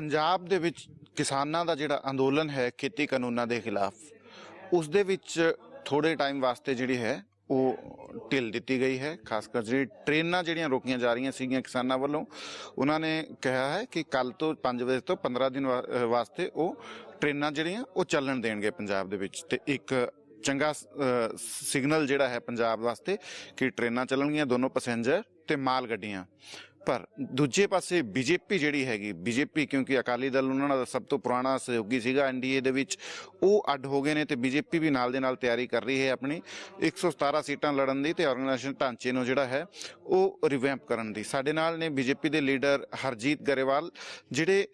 ਪੰਜਾਬ ਦੇ ਵਿੱਚ ਕਿਸਾਨਾਂ ਦਾ ਜਿਹੜਾ ਅੰਦੋਲਨ ਹੈ ਖੇਤੀ ਕਾਨੂੰਨਾਂ ਦੇ ਖਿਲਾਫ, ਉਸ ਦੇ ਵਿੱਚ ਥੋੜੇ ਟਾਈਮ ਵਾਸਤੇ ਜਿਹੜੀ ਹੈ ਉਹ ਢਿੱਲ ਦਿੱਤੀ ਗਈ ਹੈ, ਖਾਸ ਕਰ ਜਿਹੜੀ ਟ੍ਰੇਨਾਂ ਜਿਹੜੀਆਂ ਰੋਕੀਆਂ ਜਾ ਰਹੀਆਂ ਸੀਗੀਆਂ ਕਿਸਾਨਾਂ ਵੱਲੋਂ, ਉਹਨਾਂ ਨੇ ਕਿਹਾ ਹੈ ਕਿ ਕੱਲ ਤੋਂ 5 ਵਜੇ ਤੋਂ 15 ਦਿਨ ਵਾਸਤੇ ਉਹ ਟ੍ਰੇਨਾਂ ਜਿਹੜੀਆਂ ਉਹ ਚੱਲਣ ਦੇਣਗੇ ਪੰਜਾਬ ਦੇ ਵਿੱਚ ਤੇ ਇੱਕ ਚੰਗਾ ਸਿਗਨਲ ਜਿਹੜਾ ਹੈ ਪੰਜਾਬ ਵਾਸਤੇ ਕਿ ਟ੍ਰੇਨਾਂ ਚੱਲਣਗੀਆਂ, ਦੋਨੋਂ ਪੈਸੇਂਜਰ ਤੇ ਮਾਲ ਗੱਡੀਆਂ। ਪਰ ਦੂਜੇ ਪਾਸੇ ਬੀਜੇਪੀ ਜਿਹੜੀ ਹੈਗੀ, ਬੀਜੇਪੀ ਕਿਉਂਕਿ ਅਕਾਲੀ ਦਲ ਉਹਨਾਂ ਦਾ ਸਭ ਤੋਂ ਪੁਰਾਣਾ ਸਹਿਯੋਗੀ ਸੀਗਾ ਐਨਡੀਏ ਦੇ ਵਿੱਚ, ਉਹ ਅੱਡ ਹੋ ਗਏ ਨੇ ਤੇ ਬੀਜੇਪੀ ਵੀ ਨਾਲ ਦੇ ਨਾਲ ਤਿਆਰੀ ਕਰ ਰਹੀ ਹੈ ਆਪਣੀ। 117 ਸੀਟਾਂ ਲੜਨ ਦੀ ਤੇ ਆਰਗੇਨਾਈਜੇਸ਼ਨ ਢਾਂਚੇ ਨੂੰ ਜਿਹੜਾ ਹੈ, ਉਹ ਰਿਵੈਂਪ ਕਰਨ ਦੀ। ਸਾਡੇ ਨਾਲ ਨੇ ਬੀਜੇਪੀ ਦੇ ਲੀਡਰ ਹਰਜੀਤ ਗਰੇਵਾਲ, ਜਿਹੜੇ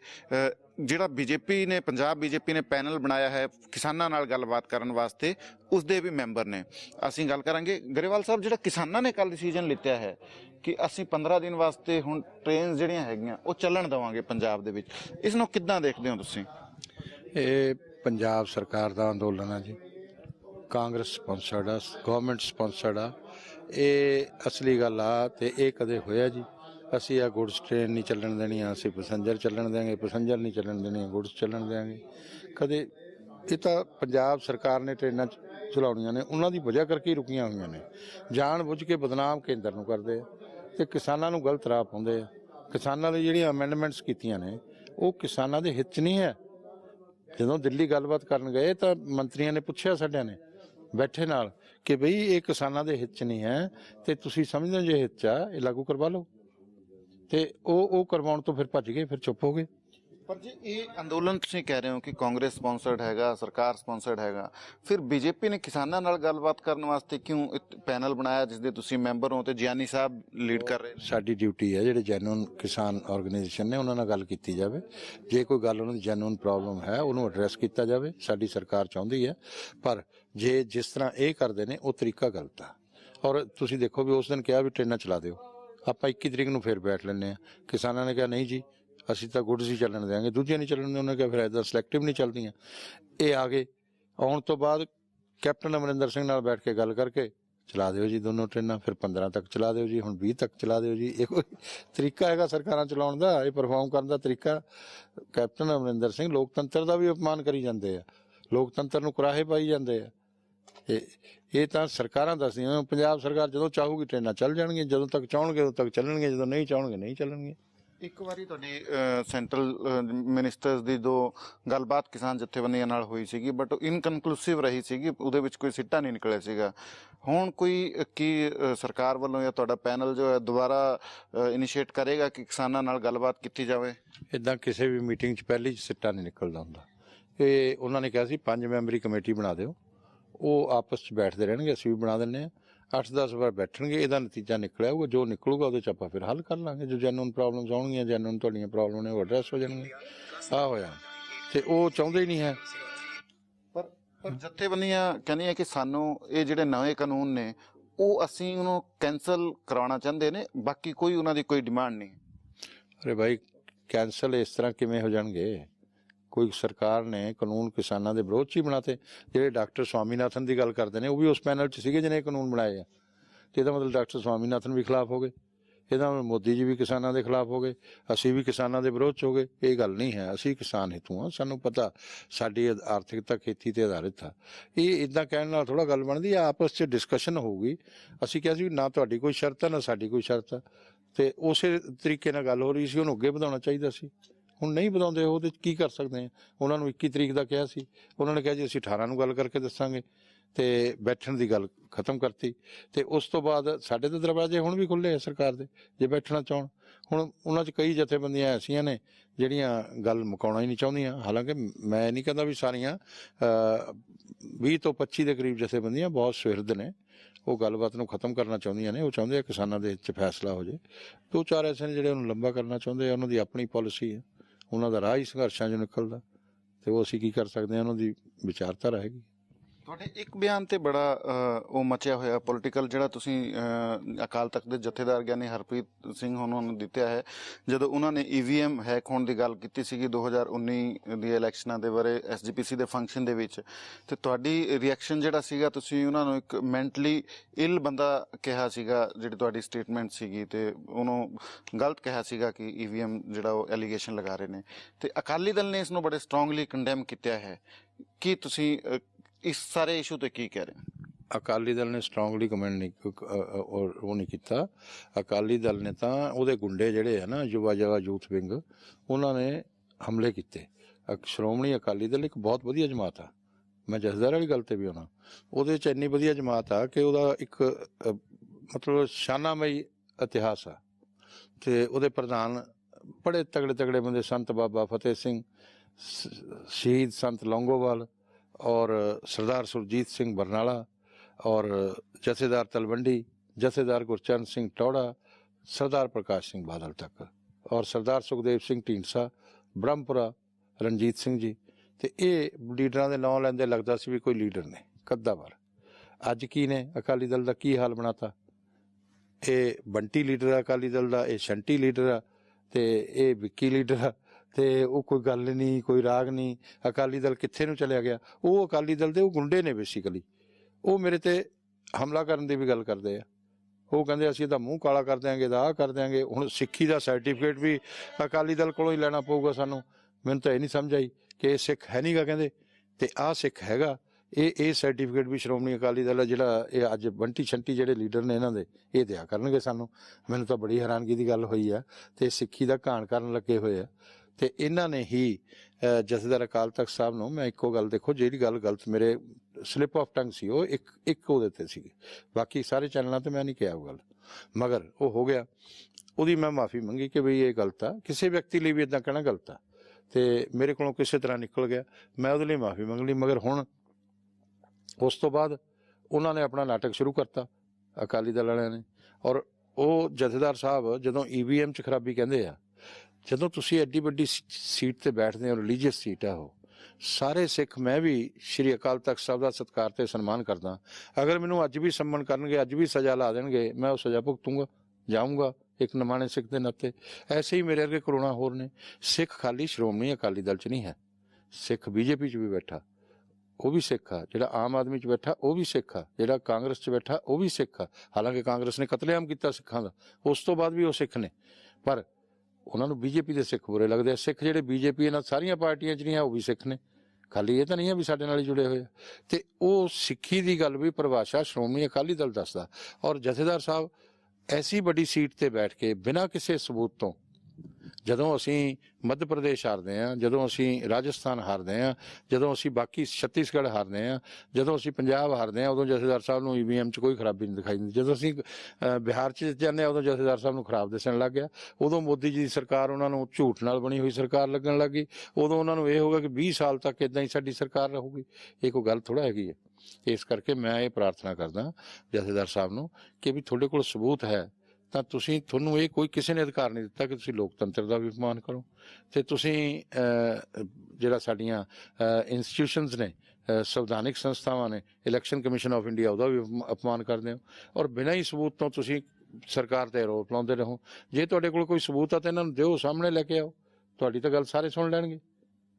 ਜਿਹੜਾ ਬੀਜੇਪੀ ਨੇ, ਪੰਜਾਬ ਬੀਜੇਪੀ ਨੇ ਪੈਨਲ ਬਣਾਇਆ ਹੈ ਕਿਸਾਨਾਂ ਨਾਲ ਗੱਲਬਾਤ ਕਰਨ ਵਾਸਤੇ, ਉਸ ਦੇ ਵੀ ਮੈਂਬਰ ਨੇ। ਅਸੀਂ ਗੱਲ ਕਰਾਂਗੇ, ਗਰੇਵਾਲ ਸਾਹਿਬ, ਜਿਹੜਾ ਕਿਸਾਨਾਂ ਨੇ ਕੱਲ ਡਿਸੀਜਨ ਲਿੱਤਿਆ ਹੈ ਕਿ ਅਸੀਂ 15 ਦਿਨ ਵਾਸਤੇ ਹੁਣ ਟ੍ਰੇਨਸ ਜਿਹੜੀਆਂ ਹੈਗੀਆਂ, ਉਹ ਚੱਲਣ ਦੇਵਾਂਗੇ ਪੰਜਾਬ ਦੇ ਵਿੱਚ। ਇਸ ਨੂੰ ਕਿੱਦਾਂ ਦੇਖਦੇ ਹੋ ਤੁਸੀਂ? ਇਹ ਪੰਜਾਬ ਸਰਕਾਰ ਦਾ ਅੰਦੋਲਨ ਹੈ ਜੀ। ਕਾਂਗਰਸ ਸਪਾਂਸਰਡ ਆ ਗਵਰਨਮੈਂਟ ਸਪਾਂਸਰਡ ਆ। ਇਹ ਅਸਲੀ ਗੱਲ ਆ ਤੇ ਇਹ ਕਦੇ ਹੋਇਆ ਜੀ। ਅਸੀਂ ਆ ਗੁੱਡਸ ਟ੍ਰੇਨ ਨਹੀਂ ਚੱਲਣ ਦੇਣੀ ਆ ਅਸੀਂ ਪੈਸੇਂਜਰ ਚੱਲਣ ਦੇਾਂਗੇ ਪੈਸੇਂਜਰ ਨਹੀਂ ਚੱਲਣ ਦੇਣੀ ਗੁੱਡਸ ਚੱਲਣ ਦੇਾਂਗੇ ਕਦੇ ਇਹ ਤਾਂ ਪੰਜਾਬ ਸਰਕਾਰ ਨੇ ਟ੍ਰੇਨਾਂ ਚ- ਚਲਾਉਣੀਆਂ ਨੇ, ਉਹਨਾਂ ਦੀ ਵਜ੍ਹਾ ਕਰਕੇ ਹੀ ਰੁਕੀਆਂ ਹੋਈਆਂ ਨੇ। ਜਾਣ ਬੁੱਝ ਕੇ ਬਦਨਾਮ ਕੇਂਦਰ ਨੂੰ ਕਰਦੇ ਆ, ਤੇ ਕਿਸਾਨਾਂ ਨੂੰ ਗਲਤ ਰਾਹ ਪਾਉਂਦੇ ਆ। ਕਿਸਾਨਾਂ ਲਈ ਜਿਹੜੀਆਂ ਅਮੈਂਡਮੈਂਟਸ ਕੀਤੀਆਂ ਨੇ, ਉਹ ਕਿਸਾਨਾਂ ਦੇ ਹਿੱਤ 'ਚ ਨਹੀਂ ਹੈ। ਜਦੋਂ ਦਿੱਲੀ ਗੱਲਬਾਤ ਕਰਨ ਗਏ ਤਾਂ ਮੰਤਰੀਆਂ ਨੇ ਪੁੱਛਿਆ ਸਾਡਿਆਂ ਨੇ, ਬੈਠੇ ਨਾਲ, ਕਿ ਬਈ ਇਹ ਕਿਸਾਨਾਂ ਦੇ ਹਿੱਤ 'ਚ ਨਹੀਂ ਹੈ, ਤੇ ਤੁਸੀਂ ਸਮਝਦੇ ਜੇ ਹਿੱਤ 'ਚ ਆ, ਇਹ ਲਾਗੂ ਕਰਵਾ ਲਓ। ਤੇ ਉਹ ਉਹ ਕਰਵਾਉਣ ਤੋਂ ਫਿਰ ਭੱਜ ਗਏ ਫਿਰ ਚੁੱਪ ਹੋ ਗਏ। ਪਰ ਜੇ ਇਹ ਅੰਦੋਲਨ ਤੁਸੀਂ ਕਹਿ ਰਹੇ ਹੋ ਕਿ ਕਾਂਗਰਸ ਸਪਾਂਸਰਡ ਹੈਗਾ ਸਰਕਾਰ ਸਪਾਂਸਰਡ ਹੈਗਾ। ਫਿਰ ਬੀਜੇਪੀ ਨੇ ਕਿਸਾਨਾਂ ਨਾਲ ਗੱਲਬਾਤ ਕਰਨ ਵਾਸਤੇ ਕਿਉਂ ਇੱਕ ਪੈਨਲ ਬਣਾਇਆ ਜਿਸ ਦੇ ਤੁਸੀਂ ਮੈਂਬਰ ਹੋ ਤੇ ਜਿਆਨੀ ਸਾਹਿਬ ਲੀਡ ਕਰ ਰਹੇ ਨੇ? ਸਾਡੀ ਡਿਊਟੀ ਹੈ ਜਿਹੜੇ ਜੈਨੂਨ ਕਿਸਾਨ ਆਰਗੇਨਾਈਜੇਸ਼ਨ ਨੇ ਉਹਨਾਂ ਨਾਲ ਗੱਲ ਕੀਤੀ ਜਾਵੇ। ਜੇ ਕੋਈ ਗੱਲ ਉਹਨਾਂ ਦੀ ਜੈਨੂਨ ਪ੍ਰੋਬਲਮ ਹੈ ਉਹਨੂੰ ਐਡਰੈਸ ਕੀਤਾ ਜਾਵੇ। ਸਾਡੀ ਸਰਕਾਰ ਚਾਹੁੰਦੀ ਹੈ ਪਰ ਜੇ ਜਿਸ ਤਰ੍ਹਾਂ ਇਹ ਕਰਦੇ ਨੇ ਉਹ ਤਰੀਕਾ ਗਲਤ ਆ। ਔਰ ਤੁਸੀਂ ਦੇਖੋ ਵੀ ਉਸ ਦਿਨ ਕਿਹਾ ਵੀ ਟ੍ਰੇਨਾਂ ਚਲਾ ਦਿਓ। ਆਪਾਂ 21 ਤਰੀਕ ਨੂੰ ਫੇਰ ਬੈਠ ਲੈਣੇ ਆ ਕਿਸਾਨਾਂ ਨੇ ਕਿਹਾ, ਨਹੀਂ ਜੀ, ਅਸੀਂ ਤਾਂ ਗੁੱਡਸ ਹੀ ਚੱਲਣ ਦੇਾਂਗੇ ਦੂਜੀਆਂ ਨਹੀਂ ਚੱਲਣ ਦੇ ਉਹਨਾਂ ਕਿਹਾ, ਫਿਰ ਐਦਾਂ ਸਿਲੈਕਟਿਵ ਨਹੀਂ ਚੱਲਦੀਆਂ। ਇਹ ਆ ਗਏ। ਆਉਣ ਤੋਂ ਬਾਅਦ ਕੈਪਟਨ ਅਮਰਿੰਦਰ ਸਿੰਘ ਨਾਲ ਬੈਠ ਕੇ ਗੱਲ ਕਰਕੇ, ਚਲਾ ਦਿਓ ਜੀ ਦੋਨੋਂ ਟ੍ਰੇਨਾਂ, ਫਿਰ 15 ਤੱਕ ਚਲਾ ਦਿਓ ਜੀ, ਹੁਣ 20 ਤੱਕ ਚਲਾ ਦਿਓ ਜੀ। ਇਹ ਕੋਈ ਤਰੀਕਾ ਹੈਗਾ ਸਰਕਾਰਾਂ ਚਲਾਉਣ ਦਾ, ਇਹ ਪਰਫਾਰਮ ਕਰਨ ਦਾ ਤਰੀਕਾ। ਕੈਪਟਨ ਅਮਰਿੰਦਰ ਸਿੰਘ ਲੋਕਤੰਤਰ ਦਾ ਵੀ ਅਪਮਾਨ ਕਰੀ ਜਾਂਦੇ ਆ। ਲੋਕਤੰਤਰ ਨੂੰ ਕੁਰਾਹੇ ਪਾਈ ਜਾਂਦੇ ਆ। ਇਹ ਇਹ ਤਾਂ ਸਰਕਾਰਾਂ ਦੱਸਦੀਆਂ ਪੰਜਾਬ ਸਰਕਾਰ ਜਦੋਂ ਚਾਹੂਗੀ ਟ੍ਰੇਨਾਂ ਚੱਲ ਜਾਣਗੀਆਂ ਜਦੋਂ ਤੱਕ ਚਾਹਣਗੇ ਉਦੋਂ ਤੱਕ ਚੱਲਣਗੀਆਂ ਜਦੋਂ ਨਹੀਂ ਚਾਹਣਗੇ ਨਹੀਂ ਚੱਲਣਗੀਆਂ। ਇੱਕ ਵਾਰੀ ਤੁਹਾਡੀ ਸੈਂਟਰਲ ਮਿਨਿਸਟਰਸ ਦੀ ਦੋ ਗੱਲਬਾਤ ਕਿਸਾਨ ਜਥੇਬੰਦੀਆਂ ਨਾਲ ਹੋਈ ਸੀਗੀ ਬਟ ਇਨਕਨਕਲੂਸਿਵ ਰਹੀ ਸੀਗੀ ਉਹਦੇ ਵਿੱਚ ਕੋਈ ਸਿੱਟਾ ਨਹੀਂ ਨਿਕਲਿਆ ਸੀਗਾ। ਹੁਣ ਕੋਈ ਕੀ ਸਰਕਾਰ ਵੱਲੋਂ ਜਾਂ ਤੁਹਾਡਾ ਪੈਨਲ ਜੋ ਹੈ ਦੁਬਾਰਾ ਇਨੀਸ਼ੀਏਟ ਕਰੇਗਾ ਕਿ ਕਿਸਾਨਾਂ ਨਾਲ ਗੱਲਬਾਤ ਕੀਤੀ ਜਾਵੇ? ਇਦਾਂ ਕਿਸੇ ਵੀ ਮੀਟਿੰਗ 'ਚ ਪਹਿਲੀ 'ਚ ਸਿੱਟਾ ਨਹੀਂ ਨਿਕਲਦਾ ਹੁੰਦਾ। ਇਹ ਉਹਨਾਂ ਨੇ ਕਿਹਾ ਸੀ ਪੰਜ ਮੈਂਬਰੀ ਕਮੇਟੀ ਬਣਾ ਦਿਓ। ਉਹ ਆਪਸ 'ਚ ਬੈਠਦੇ ਰਹਿਣਗੇ ਅਸੀਂ ਵੀ ਬਣਾ ਦਿੰਨੇ ਆ 8-10 ਵਾਰ ਬੈਠਣਗੇ ਇਹਦਾ ਨਤੀਜਾ ਨਿਕਲਿਆ ਹੋਊਗਾ ਜੋ ਨਿਕਲੂਗਾ ਉਹਦੇ 'ਚ ਆਪਾਂ ਫਿਰ ਹੱਲ ਕਰ ਲਾਂਗੇ। ਜੋ ਜੈਨੂਨ ਪ੍ਰੋਬਲਮਸ ਆਉਣਗੀਆਂ ਜੈਨੂਨ ਤੁਹਾਡੀਆਂ ਪ੍ਰੋਬਲਮ ਨੇ ਉਹ ਐਡਰੈਸ ਹੋ ਜਾਣਗੀਆਂ। ਆ ਹੋਇਆ। ਤੇ ਉਹ ਚਾਹੁੰਦੇ ਹੀ ਨਹੀਂ ਹੈ। ਪਰ ਪਰ ਜਥੇਬੰਦੀਆਂ ਕਹਿੰਦੀਆਂ ਕਿ ਸਾਨੂੰ ਇਹ ਜਿਹੜੇ ਨਵੇਂ ਕਾਨੂੰਨ ਨੇ ਉਹ ਅਸੀਂ ਉਹਨੂੰ ਕੈਨਸਲ ਕਰਾਉਣਾ ਚਾਹੁੰਦੇ ਨੇ ਬਾਕੀ ਕੋਈ ਉਹਨਾਂ ਦੀ ਕੋਈ ਡਿਮਾਂਡ ਨਹੀਂ। ਅਰੇ ਭਾਈ ਕੈਂਸਲ ਇਸ ਤਰ੍ਹਾਂ ਕਿਵੇਂ ਹੋ ਜਾਣਗੇ? ਕੋਈ ਸਰਕਾਰ ਨੇ ਕਾਨੂੰਨ ਕਿਸਾਨਾਂ ਦੇ ਵਿਰੋਧ 'ਚ ਹੀ ਬਣਾਤੇ। ਜਿਹੜੇ ਡਾਕਟਰ ਸਵਾਮੀਨਾਥਨ ਦੀ ਗੱਲ ਕਰਦੇ ਨੇ, ਉਹ ਵੀ ਉਸ ਪੈਨਲ 'ਚ ਸੀਗੇ ਜਿਹਨੇ ਕਾਨੂੰਨ ਬਣਾਏ ਆ। ਤੇ ਇਹਦਾ ਮਤਲਬ ਡਾਕਟਰ ਸਵਾਮੀਨਾਥਨ ਵੀ ਖਿਲਾਫ ਹੋ ਗਏ। ਇਹਦਾ ਮੋਦੀ ਜੀ ਵੀ ਕਿਸਾਨਾਂ ਦੇ ਖਿਲਾਫ ਹੋ ਗਏ। ਅਸੀਂ ਵੀ ਕਿਸਾਨਾਂ ਦੇ ਵਿਰੋਧ 'ਚ ਹੋ ਗਏ। ਇਹ ਗੱਲ ਨਹੀਂ ਹੈ। ਅਸੀਂ ਕਿਸਾਨ ਹਿੱਤੂ ਹਾਂ। ਸਾਨੂੰ ਪਤਾ ਸਾਡੀ ਆਰਥਿਕਤਾ ਖੇਤੀ ਤੇ ਆਧਾਰਿਤ ਆ। ਇਹ ਇਦਾਂ ਕਹਿਣ ਨਾਲ ਥੋੜਾ ਗੱਲ ਬਣਦੀ ਆ। ਆਪਸ 'ਚ ਡਿਸਕਸ਼ਨ ਹੋਊਗੀ। ਅਸੀਂ ਕਿਹਾ ਸੀ ਵੀ ਨਾ ਤੁਹਾਡੀ ਕੋਈ ਸ਼ਰਤ ਹੈ ਨਾ ਸਾਡੀ ਕੋਈ ਸ਼ਰਤ ਹੈ ਤੇ ਉਸੇ ਤਰੀਕੇ ਨਾਲ ਗੱਲ ਹੋ ਰਹੀ ਸੀ। ਉਹਨੂੰ ਅੱਗੇ ਵਧਾਉਣਾ ਚਾਹੀਦਾ ਸੀ। ਹੁਣ ਨਹੀਂ ਵਧਾਉਂਦੇ ਉਹਦੇ 'ਚ ਕੀ ਕਰ ਸਕਦੇ ਆ? ਉਹਨਾਂ ਨੂੰ 21 ਤਰੀਕ ਦਾ ਕਿਹਾ ਸੀ। ਉਹਨਾਂ ਨੇ ਕਿਹਾ ਜੀ ਅਸੀਂ 18 ਨੂੰ ਗੱਲ ਕਰਕੇ ਦੱਸਾਂਗੇ। ਤੇ ਬੈਠਣ ਦੀ ਗੱਲ ਖਤਮ ਕਰਤੀ। ਤੇ ਉਸ ਤੋਂ ਬਾਅਦ ਸਾਡੇ ਤਾਂ ਦਰਵਾਜ਼ੇ ਹੁਣ ਵੀ ਖੁੱਲੇ ਆ ਸਰਕਾਰ ਦੇ ਜੇ ਬੈਠਣਾ ਚਾਹਣ। ਹੁਣ ਉਹਨਾਂ 'ਚ ਕਈ ਜਥੇਬੰਦੀਆਂ ਐਸੀਆਂ ਨੇ ਜਿਹੜੀਆਂ ਗੱਲ ਮੁਕਾਉਣਾ ਹੀ ਨਹੀਂ ਚਾਹੁੰਦੀਆਂ। ਹਾਲਾਂਕਿ ਮੈਂ ਨਹੀਂ ਕਹਿੰਦਾ ਵੀ ਸਾਰੀਆਂ ਅਹ, 20 ਤੋਂ 25 ਦੇ ਕਰੀਬ ਜਥੇਬੰਦੀਆਂ ਬਹੁਤ ਸੁਹਿਰਦ ਨੇ। ਉਹ ਗੱਲਬਾਤ ਨੂੰ ਖਤਮ ਕਰਨਾ ਚਾਹੁੰਦੀਆਂ ਨੇ। ਉਹ ਚਾਹੁੰਦੇ ਆ ਕਿਸਾਨਾਂ ਦੇ ਵਿੱਚ ਫੈਸਲਾ ਹੋ ਜੇ ਦੋ ਚਾਰ ਐਸੇ ਨੇ ਜਿਹੜੇ ਉਹਨੂੰ ਲੰਬਾ ਕਰਨਾ ਚਾਹੁੰਦੇ ਆ। ਉਹਨਾਂ ਦੀ ਆਪਣੀ ਪਾਲਿਸੀ ਹੈ। ਉਹਨਾਂ ਦਾ ਰਾਹ ਹੀ ਸੰਘਰਸ਼ਾਂ 'ਚੋਂ ਨਿਕਲਦਾ ਤੇ ਉਹ ਅਸੀਂ ਕੀ ਕਰ ਸਕਦੇ ਹਾਂ? ਉਹਨਾਂ ਦੀ ਵਿਚਾਰਧਾਰਾ ਹੈਗੀ। ਤੁਹਾਡੇ ਇੱਕ ਬਿਆਨ ਤੇ ਬੜਾ ਉਹ ਮਚਿਆ ਹੋਇਆ ਪੋਲਿਟੀਕਲ ਜਿਹੜਾ ਤੁਸੀਂ ਅਕਾਲ ਤਖਤ ਦੇ ਜਥੇਦਾਰ ਗਿਆਨੀ ਹਰਪ੍ਰੀਤ ਸਿੰਘ ਉਹਨਾਂ ਨੂੰ ਦਿੱਤਾ ਹੈ। ਜਦੋਂ ਉਹਨਾਂ ਨੇ ਈਵੀਐਮ ਹੈਕ ਹੋਣ ਦੀ ਗੱਲ ਕੀਤੀ ਸੀਗੀ 2019 ਦੀ ਇਲੈਕਸ਼ਨਾਂ ਦੇ ਬਾਰੇ ਐਸਜੀਪੀਸੀ ਦੇ ਫੰਕਸ਼ਨ ਦੇ ਵਿੱਚ, ਤੇ ਤੁਹਾਡੀ ਰਿਐਕਸ਼ਨ ਜਿਹੜਾ ਸੀਗਾ, ਤੁਸੀਂ ਉਹਨਾਂ ਨੂੰ ਇੱਕ ਮੈਂਟਲੀ ਇਲ ਬੰਦਾ ਕਿਹਾ ਸੀਗਾ, ਜਿਹੜੀ ਤੁਹਾਡੀ ਸਟੇਟਮੈਂਟ ਸੀਗੀ, ਤੇ ਉਹਨੂੰ ਗਲਤ ਕਿਹਾ ਸੀਗਾ ਕਿ ਈਵੀਐਮ ਜਿਹੜਾ ਉਹ ਐਲੀਗੇਸ਼ਨ ਲਗਾ ਰਹੇ ਨੇ। ਤੇ ਅਕਾਲੀ ਦਲ ਨੇ ਇਸ ਨੂੰ ਬੜੇ ਸਟਰੋਂਗਲੀ ਕੰਡੈਮ ਕੀਤਾ ਹੈ। ਕੀ ਤੁਸੀਂ ਇਸ ਸਾਰੇ ਇਸ਼ੂ ਤੇ ਕੀ ਕਹਿ ਰਹੇ ਅਕਾਲੀ ਦਲ ਨੇ ਸਟਰੋਂਗਲੀ ਕਮੈਂਟ ਨਹੀਂ ਔਰ ਉਹ ਨਹੀਂ ਕੀਤਾ। ਅਕਾਲੀ ਦਲ ਨੇ ਤਾਂ ਉਹਦੇ ਗੁੰਡੇ ਜਿਹੜੇ ਆ ਨਾ, ਯੁਵਾ ਜਵਾ ਯੂਥ ਵਿੰਗ, ਉਹਨਾਂ ਨੇ ਹਮਲੇ ਕੀਤੇ। ਸ਼੍ਰੋਮਣੀ ਅਕਾਲੀ ਦਲ ਇੱਕ ਬਹੁਤ ਵਧੀਆ ਜਮਾਤ ਆ। ਮੈਂ ਜਸਦਾਰ ਵਾਲੀ ਗੱਲ ਤੇ ਵੀ ਆਉਣਾ। ਉਹਦੇ ਚ ਇੰਨੀ ਵਧੀਆ ਜਮਾਤ ਆ ਕਿ ਉਹਦਾ ਇੱਕ ਮਤਲਬ ਸ਼ਾਨਾਮਈ ਇਤਿਹਾਸ ਆ। ਤੇ ਉਹਦੇ ਪ੍ਰਧਾਨ ਬੜੇ ਤਗੜੇ ਤਗੜੇ ਬੰਦੇ, ਸੰਤ ਬਾਬਾ ਫਤਿਹ ਸਿੰਘ, ਸ- ਸ਼ਹੀਦ ਸੰਤ ਲੌਂਗੋਵਾਲ ਔਰ ਸਰਦਾਰ ਸੁਰਜੀਤ ਸਿੰਘ ਬਰਨਾਲਾ ਔਰ ਜਥੇਦਾਰ ਤਲਵੰਡੀ, ਜਥੇਦਾਰ ਗੁਰਚਰਨ ਸਿੰਘ ਟੌੜਾ ਸਰਦਾਰ ਪ੍ਰਕਾਸ਼ ਸਿੰਘ ਬਾਦਲ ਤੱਕ ਔਰ ਸਰਦਾਰ ਸੁਖਦੇਵ ਸਿੰਘ ਢੀਂਡਸਾ, ਬ੍ਰਹਮਪੁਰਾ ਰਣਜੀਤ ਸਿੰਘ ਜੀ। ਤੇ ਇਹ ਲੀਡਰਾਂ ਦੇ ਨਾਂ ਲੈਂਦੇ ਲੱਗਦਾ ਸੀ ਵੀ ਕੋਈ ਲੀਡਰ ਨੇ ਕੱਦਾਵਰ ਅੱਜ ਕੀ ਨੇ? ਅਕਾਲੀ ਦਲ ਦਾ ਕੀ ਹਾਲ ਬਣਾਤਾ? ਇਹ ਬੰਟੀ ਲੀਡਰ ਆ ਅਕਾਲੀ ਦਲ ਦਾ, ਇਹ ਸ਼ੰਟੀ ਲੀਡਰ ਆ ਤੇ ਇਹ ਵਿੱਕੀ ਲੀਡਰ ਆ। ਤੇ ਉਹ ਕੋਈ ਗੱਲ ਨਹੀਂ, ਕੋਈ ਰਾਗ ਨਹੀਂ, ਅਕਾਲੀ ਦਲ ਕਿੱਥੇ ਨੂੰ ਚਲਿਆ ਗਿਆ? ਉਹ ਅਕਾਲੀ ਦਲ ਦੇ ਉਹ ਗੁੰਡੇ ਨੇ ਬੇਸਿਕਲੀ ਉਹ ਮੇਰੇ ਤੇ ਹਮਲਾ ਕਰਨ ਦੀ ਵੀ ਗੱਲ ਕਰਦੇ ਆ। ਉਹ ਕਹਿੰਦੇ ਅਸੀਂ ਇਹਦਾ ਮੂੰਹ ਕਾਲਾ ਕਰ ਦਿਆਂਗੇ, ਇਹਦਾ ਆਹ ਕਰ ਦਿਆਂਗੇ। ਹੁਣ ਸਿੱਖੀ ਦਾ ਸਰਟੀਫਿਕੇਟ ਵੀ ਅਕਾਲੀ ਦਲ ਕੋਲੋਂ ਹੀ ਲੈਣਾ ਪਊਗਾ ਸਾਨੂੰ। ਮੈਨੂੰ ਤਾਂ ਇਹ ਨਹੀਂ ਸਮਝ ਆਈ ਕਿ ਇਹ ਸਿੱਖ ਹੈ ਨਹੀਂਗਾ ਕਹਿੰਦੇ। ਤੇ ਆਹ ਸਿੱਖ ਹੈਗਾ। ਇਹ ਇਹ ਸਰਟੀਫਿਕੇਟ ਵੀ ਸ਼੍ਰੋਮਣੀ ਅਕਾਲੀ ਦਲ ਜਿਹੜਾ ਇਹ ਅੱਜ ਬੰਟੀ ਛੰਟੀ ਜਿਹੜੇ ਲੀਡਰ ਨੇ ਇਹਨਾਂ ਦੇ, ਇਹ ਦਿਆ ਕਰਨਗੇ ਸਾਨੂੰ। ਮੈਨੂੰ ਤਾਂ ਬੜੀ ਹੈਰਾਨਗੀ ਦੀ ਗੱਲ ਹੋਈ ਆ। ਤੇ ਸਿੱਖੀ ਦਾ ਘਾਣ ਕਰਨ ਲੱਗੇ ਹੋਏ ਆ। ਤੇ ਇਹਨਾਂ ਨੇ ਹੀ ਜਥੇਦਾਰ ਅਕਾਲ ਤਖਤ ਸਾਹਿਬ ਨੂੰ, ਮੈਂ ਇੱਕੋ ਗੱਲ ਦੇਖੋ, ਜਿਹੜੀ ਗੱਲ ਗਲਤ ਮੇਰੇ ਸਲਿਪ ਆਫ ਟੰਗ ਸੀ, ਉਹ ਇੱਕ ਇੱਕ ਉਹਦੇ ਤੇ ਸੀ ਬਾਕੀ ਸਾਰੇ ਚੈਨਲਾਂ ਤੇ ਮੈਂ ਨਹੀਂ ਕਿਹਾ ਉਹ ਗੱਲ। ਮਗਰ ਉਹ ਹੋ ਗਿਆ। ਉਹਦੀ ਮੈਂ ਮਾਫੀ ਮੰਗੀ ਕਿ ਬਈ ਇਹ ਗਲਤ ਆ। ਕਿਸੇ ਵਿਅਕਤੀ ਲਈ ਵੀ ਇਦਾਂ ਕਹਿਣਾ ਗਲਤ ਆ। ਤੇ ਮੇਰੇ ਕੋਲੋਂ ਕਿਸੇ ਤਰ੍ਹਾਂ ਨਿਕਲ ਗਿਆ। ਮੈਂ ਉਹਦੇ ਲਈ ਮਾਫੀ ਮੰਗ ਲਈ। ਮਗਰ ਹੁਣ ਉਸ ਤੋਂ ਬਾਅਦ ਉਹਨਾਂ ਨੇ ਆਪਣਾ ਨਾਟਕ ਸ਼ੁਰੂ ਕਰਤਾ, ਅਕਾਲੀ ਦਲ ਵਾਲਿਆਂ ਨੇ। ਔਰ ਉਹ ਜਥੇਦਾਰ ਸਾਹਿਬ ਜਦੋਂ ਈਵੀਐਮ ਚ ਖਰਾਬੀ ਕਹਿੰਦੇ ਆ ਜਦੋਂ ਤੁਸੀਂ ਐਡੀ ਵੱਡੀ ਸੀਟ ਤੇ ਬੈਠਦੇ ਹੋ ਰਿਲੀਜੀਅਸ ਸੀਟ ਆ ਉਹ, ਸਾਰੇ ਸਿੱਖ ਮੈਂ ਵੀ ਸ਼੍ਰੀ ਅਕਾਲ ਤਖਤ ਸਾਹਿਬ ਦਾ ਸਤਿਕਾਰ ਤੇ ਸਨਮਾਨ ਕਰਦਾ। ਅਗਰ ਮੈਨੂੰ ਅੱਜ ਵੀ ਸੰਮਨ ਕਰਨਗੇ, ਅੱਜ ਵੀ ਸਜ਼ਾ ਲਾ ਦੇਣਗੇ, ਮੈਂ ਉਹ ਸਜ਼ਾ ਭੁਗਤੂੰਗਾ, ਜਾਊਂਗਾ ਇੱਕ ਨਮਾਣੇ ਸਿੱਖ ਦੇ ਨਾਤੇ। ਐਸੇ ਹੀ ਮੇਰੇ ਵਰਗੇ ਕਰੋਨਾ ਹੋਰ ਨੇ। ਸਿੱਖ ਖਾਲੀ ਸ਼੍ਰੋਮਣੀ ਅਕਾਲੀ ਦਲ ਚ ਨਹੀਂ ਹੈ। ਸਿੱਖ ਬੀਜੇਪੀ ਚ ਵੀ ਬੈਠਾ। ਉਹ ਵੀ ਸਿੱਖ ਆ। ਜਿਹੜਾ ਆਮ ਆਦਮੀ ਚ ਬੈਠਾ, ਉਹ ਵੀ ਸਿੱਖ ਆ। ਜਿਹੜਾ ਕਾਂਗਰਸ ਚ ਬੈਠਾ, ਉਹ ਵੀ ਸਿੱਖ ਆ। ਹਾਲਾਂਕਿ ਕਾਂਗਰਸ ਨੇ ਕਤਲੇਆਮ ਕੀਤਾ ਸਿੱਖਾਂ ਦਾ। ਉਸ ਤੋਂ ਬਾਅਦ ਵੀ ਉਹ ਸਿੱਖ ਨੇ। ਪਰ ਉਹਨਾਂ ਨੂੰ ਬੀਜੇਪੀ ਦੇ ਸਿੱਖ ਬੁਰੇ ਲੱਗਦੇ ਆ। ਸਿੱਖ ਜਿਹੜੇ ਬੀਜੇਪੀ ਇਹਨਾਂ ਸਾਰੀਆਂ ਪਾਰਟੀਆਂ ਜਿਹੜੀਆਂ ਉਹ ਵੀ ਸਿੱਖ ਨੇ। ਖਾਲੀ ਇਹ ਤਾਂ ਨਹੀਂ ਆ ਵੀ ਸਾਡੇ ਨਾਲ ਹੀ ਜੁੜੇ ਹੋਏ ਆ। ਤੇ ਉਹ ਸਿੱਖੀ ਦੀ ਗੱਲ ਵੀ ਪਰਿਭਾਸ਼ਾ ਸ਼੍ਰੋਮਣੀ ਅਕਾਲੀ ਦਲ ਦੱਸਦਾ। ਔਰ ਜਥੇਦਾਰ ਸਾਹਿਬ, ਐਸੀ ਵੱਡੀ ਸੀਟ ਤੇ ਬੈਠ ਕੇ ਬਿਨਾਂ ਕਿਸੇ ਸਬੂਤ ਤੋਂ ਜਦੋਂ ਅਸੀਂ ਮੱਧ ਪ੍ਰਦੇਸ਼ ਹਾਰਦੇ ਆ ਜਦੋਂ ਅਸੀਂ ਰਾਜਸਥਾਨ ਹਾਰਦੇ ਆ ਜਦੋਂ ਅਸੀਂ ਬਾਕੀ ਛੱਤੀਸਗੜ੍ਹ ਹਾਰਦੇ ਆ ਜਦੋਂ ਅਸੀਂ ਪੰਜਾਬ ਹਾਰਦੇ ਆ ਉਦੋਂ ਜਥੇਦਾਰ ਸਾਹਿਬ ਨੂੰ ਈਵੀਐਮ 'ਚ ਕੋਈ ਖਰਾਬੀ ਨਹੀਂ ਦਿਖਾਈ ਦਿੰਦੀ। ਜਦੋਂ ਅਸੀਂ ਬਿਹਾਰ 'ਚ ਜਾਂਦੇ ਆ ਉਦੋਂ ਜਥੇਦਾਰ ਸਾਹਿਬ ਨੂੰ ਖਰਾਬ ਦਿਸਣ ਲੱਗ ਗਿਆ। ਉਦੋਂ ਮੋਦੀ ਜੀ ਦੀ ਸਰਕਾਰ ਉਹਨਾਂ ਨੂੰ ਝੂਠ ਨਾਲ ਬਣੀ ਹੋਈ ਸਰਕਾਰ ਲੱਗਣ ਲੱਗੀ ਉਦੋਂ ਉਹਨਾਂ ਨੂੰ ਇਹ ਹੋ ਗਿਆ ਕਿ 20 ਸਾਲ ਤੱਕ ਇਦਾਂ ਹੀ ਸਾਡੀ ਸਰਕਾਰ ਰਹੂਗੀ। ਇਹ ਕੋਈ ਗੱਲ ਥੋੜਾ ਹੈਗੀ ਹੈ। ਇਸ ਕਰਕੇ ਮੈਂ ਇਹ ਪ੍ਰਾਰਥਨਾ ਕਰਦਾ ਜਥੇਦਾਰ ਸਾਹਿਬ ਨੂੰ ਕਿ ਵੀ ਤੁਹਾਡੇ ਕੋਲ ਸਬੂਤ ਹੈ ਤਾਂ ਤੁਸੀਂ ਤੁਹਾਨੂੰ ਇਹ ਕੋਈ ਕਿਸੇ ਨੇ ਅਧਿਕਾਰ ਨਹੀਂ ਦਿੱਤਾ ਕਿ ਤੁਸੀਂ ਲੋਕਤੰਤਰ ਦਾ ਵੀ ਅਪਮਾਨ ਕਰੋ। ਤੇ ਤੁਸੀਂ ਜਿਹੜਾ ਸਾਡੀਆਂ ਇੰਸਟੀਟਿਊਸ਼ਨਸ ਨੇ ਸੰਵਿਧਾਨਿਕ ਸੰਸਥਾਵਾਂ ਨੇ ਇਲੈਕਸ਼ਨ ਕਮਿਸ਼ਨ ਆਫ ਇੰਡੀਆ ਉਹਦਾ ਵੀ ਅਪਮਾਨ ਕਰਦੇ ਹੋ। ਔਰ ਬਿਨਾਂ ਹੀ ਸਬੂਤ ਤੋਂ ਤੁਸੀਂ ਸਰਕਾਰ ਤੇ ਆਰੋਪ ਲਾਉਂਦੇ ਰਹੋ। ਜੇ ਤੁਹਾਡੇ ਕੋਲ ਕੋਈ ਸਬੂਤ ਆ ਤਾਂ ਇਹਨਾਂ ਨੂੰ ਦਿਓ, ਸਾਹਮਣੇ ਲੈ ਕੇ ਆਓ। ਤੁਹਾਡੀ ਤਾਂ ਗੱਲ ਸਾਰੇ ਸੁਣ ਲੈਣਗੇ।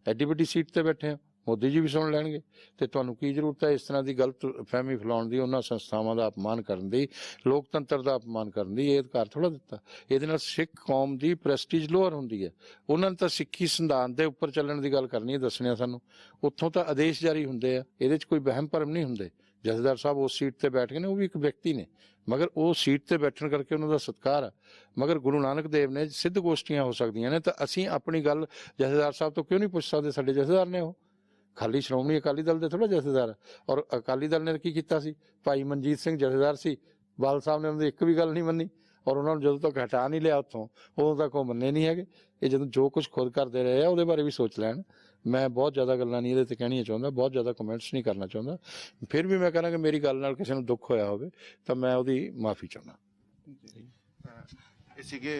ਐਡੀ ਵੱਡੀ ਸੀਟ ਤੇ ਬੈਠੇ ਹੋ। ਮੋਦੀ ਜੀ ਵੀ ਸੁਣ ਲੈਣਗੇ। ਤੇ ਤੁਹਾਨੂੰ ਕੀ ਜ਼ਰੂਰਤ ਹੈ ਇਸ ਤਰ੍ਹਾਂ ਦੀ ਗਲਤ ਫਹਿਮੀ ਫੈਲਾਉਣ ਦੀ, ਉਹਨਾਂ ਸੰਸਥਾਵਾਂ ਦਾ ਅਪਮਾਨ ਕਰਨ ਦੀ, ਲੋਕਤੰਤਰ ਦਾ ਅਪਮਾਨ ਕਰਨ ਦੀ, ਇਹ ਅਧਿਕਾਰ ਥੋੜਾ ਦਿੱਤਾ। ਇਹਦੇ ਨਾਲ ਸਿੱਖ ਕੌਮ ਦੀ ਪ੍ਰੈਸਟੀਜ ਲੋਅਰ ਹੁੰਦੀ ਹੈ। ਉਹਨਾਂ ਨੇ ਤਾਂ ਸਿੱਖੀ ਸੰਵਿਧਾਨ ਦੇ ਉੱਪਰ ਚੱਲਣ ਦੀ ਗੱਲ ਕਰਨੀ ਹੈ, ਦੱਸਣਿਆ ਸਾਨੂੰ। ਉੱਥੋਂ ਤਾਂ ਆਦੇਸ਼ ਜਾਰੀ ਹੁੰਦੇ ਆ, ਇਹਦੇ 'ਚ ਕੋਈ ਵਹਿਮ ਭਰਮ ਨਹੀਂ ਹੁੰਦੇ। ਜਥੇਦਾਰ ਸਾਹਿਬ ਉਸ ਸੀਟ ਤੇ ਬੈਠ ਗਏ ਨੇ, ਉਹ ਵੀ ਇੱਕ ਵਿਅਕਤੀ ਨੇ। ਮਗਰ ਉਹ ਸੀਟ ਤੇ ਬੈਠਣ ਕਰਕੇ ਉਹਨਾਂ ਦਾ ਸਤਿਕਾਰ ਆ। ਮਗਰ ਗੁਰੂ ਨਾਨਕ ਦੇਵ ਨੇ ਸਿੱਧ ਗੋਸ਼ਟੀਆਂ ਹੋ ਸਕਦੀਆਂ ਨੇ, ਤਾਂ ਅਸੀਂ ਆਪਣੀ ਗੱਲ ਜਥੇਦਾਰ ਸਾਹਿਬ ਤੋਂ ਕਿਉਂ ਨਹੀਂ ਪੁੱਛ ਸਕਦੇ? ਸਾਡੇ ਜਥੇਦਾਰ ਨੇ ਉਹ। ਖਾਲੀ ਸ਼੍ਰੋਮਣੀ ਅਕਾਲੀ ਦਲ ਦੇ ਥੋੜਾ ਜਥੇਦਾਰ ਔਰ ਅਕਾਲੀ ਦਲ ਨੇ ਕੀ ਕੀਤਾ ਸੀ? ਭਾਈ ਮਨਜੀਤ ਸਿੰਘ ਜਥੇਦਾਰ ਸੀ। ਬਾਲ ਸਾਹਿਬ ਨੇ ਉਹਨਾਂ ਦੀ ਇੱਕ ਵੀ ਗੱਲ ਨਹੀਂ ਮੰਨੀ। ਔਰ ਉਹਨਾਂ ਨੂੰ ਜਦੋਂ ਤੱਕ ਹਟਾ ਨਹੀਂ ਲਿਆ ਉੱਥੋਂ, ਉਦੋਂ ਤੱਕ ਉਹ ਮੰਨੇ ਨਹੀਂ ਹੈਗੇ। ਇਹ ਜਦੋਂ ਜੋ ਕੁਝ ਖੁਦ ਕਰਦੇ ਰਹੇ ਆ, ਉਹਦੇ ਬਾਰੇ ਵੀ ਸੋਚ ਲੈਣ। ਮੈਂ ਬਹੁਤ ਜ਼ਿਆਦਾ ਗੱਲਾਂ ਨਹੀਂ ਇਹਦੇ ਤੇ ਕਹਿਣੀਆਂ ਚਾਹੁੰਦਾ, ਬਹੁਤ ਜ਼ਿਆਦਾ ਕਮੈਂਟਸ ਨਹੀਂ ਕਰਨਾ ਚਾਹੁੰਦਾ। ਫਿਰ ਵੀ ਮੈਂ ਕਹਿੰਦਾ ਕਿ ਮੇਰੀ ਗੱਲ ਨਾਲ ਕਿਸੇ ਨੂੰ ਦੁੱਖ ਹੋਇਆ ਹੋਵੇ, ਤਾਂ ਮੈਂ ਉਹਦੀ ਮਾਫੀ ਚਾਹੁੰਦਾ। ਇਹ ਸੀਗੇ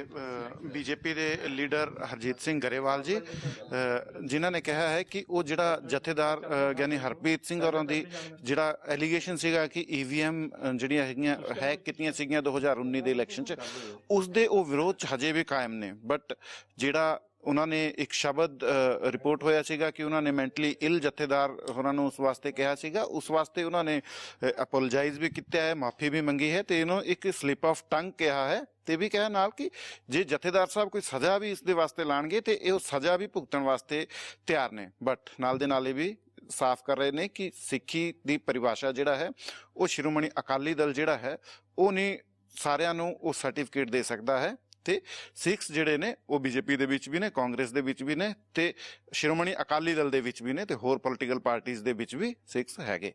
ਬੀਜੇਪੀ ਦੇ ਲੀਡਰ ਹਰਜੀਤ ਸਿੰਘ ਗਰੇਵਾਲ ਜੀ ਜਿਨ੍ਹਾਂ ਨੇ ਕਿਹਾ ਹੈ ਕਿ ਉਹ ਜਿਹੜਾ ਜਥੇਦਾਰ ਗਿਆਨੀ ਹਰਪ੍ਰੀਤ ਸਿੰਘ ਹੋਰਾਂ ਦੀ ਜਿਹੜਾ ਐਲੀਗੇਸ਼ਨ ਸੀਗਾ ਕਿ ਈਵੀਐਮ ਜਿਹੜੀਆਂ ਹੈਗੀਆਂ ਹੈਕ ਕੀਤੀਆਂ ਸੀਗੀਆਂ 2019 ਦੇ ਇਲੈਕਸ਼ਨ 'ਚ ਉਸ ਦੇ ਉਹ ਵਿਰੋਧ 'ਚ ਹਜੇ ਵੀ ਕਾਇਮ ਨੇ। ਬਟ ਜਿਹੜਾ ਉਹਨਾਂ ਨੇ ਇੱਕ ਸ਼ਬਦ ਰਿਪੋਰਟ ਹੋਇਆ ਸੀਗਾ ਕਿ ਉਹਨਾਂ ਨੇ ਮੈਂਟਲੀ ਇਲ ਜਥੇਦਾਰ ਉਹਨਾਂ ਨੂੰ ਉਸ ਵਾਸਤੇ ਕਿਹਾ ਸੀਗਾ। ਉਸ ਵਾਸਤੇ ਉਹਨਾਂ ਨੇ ਅਪੋਲੋਜਾਈਜ਼ ਵੀ ਕੀਤਾ ਹੈ, ਮਾਫੀ ਵੀ ਮੰਗੀ ਹੈ ਤੇ ਇਹਨੂੰ ਇੱਕ ਸਲਿਪ ਆਫ ਟੰਗ ਕਿਹਾ ਹੈ ਤੇ ਵੀ ਕਿਹਾ ਨਾਲ ਕਿ ਜੇ ਜਥੇਦਾਰ ਸਾਹਿਬ ਕੋਈ ਸਜ਼ਾ ਵੀ ਇਸ ਦੇ ਵਾਸਤੇ ਲਾਣਗੇ ਤੇ ਇਹ ਉਹ ਸਜ਼ਾ ਵੀ ਭੁਗਤਣ ਵਾਸਤੇ ਤਿਆਰ ਨੇ। ਬਟ ਨਾਲ ਦੇ ਨਾਲ ਇਹ ਵੀ ਸਾਫ਼ ਕਰ ਰਹੇ ਨੇ ਕਿ ਸਿੱਖੀ ਦੀ ਪਰਿਭਾਸ਼ਾ ਜਿਹੜਾ ਹੈ, ਉਹ ਸ਼੍ਰੋਮਣੀ ਅਕਾਲੀ ਦਲ ਜਿਹੜਾ ਹੈ, ਉਹ ਨਹੀਂ ਸਾਰਿਆਂ ਨੂੰ ਉਹ ਸਰਟੀਫਿਕੇਟ ਦੇ ਸਕਦਾ ਹੈ। ਤੇ ਸਿੱਖਸ ਜਿਹੜੇ ਨੇ, ਉਹ ਬੀਜੇਪੀ ਦੇ ਵਿੱਚ ਵੀ ਨੇ, ਕਾਂਗਰਸ ਦੇ ਵਿੱਚ ਵੀ ਨੇ ਤੇ ਸ਼੍ਰੋਮਣੀ ਅਕਾਲੀ ਦਲ ਦੇ ਵਿੱਚ ਵੀ ਨੇ ਤੇ ਹੋਰ ਪੋਲੀਟੀਕਲ ਪਾਰਟੀਆਂ ਦੇ ਵਿੱਚ ਵੀ ਸਿੱਖਸ ਹੈਗੇ।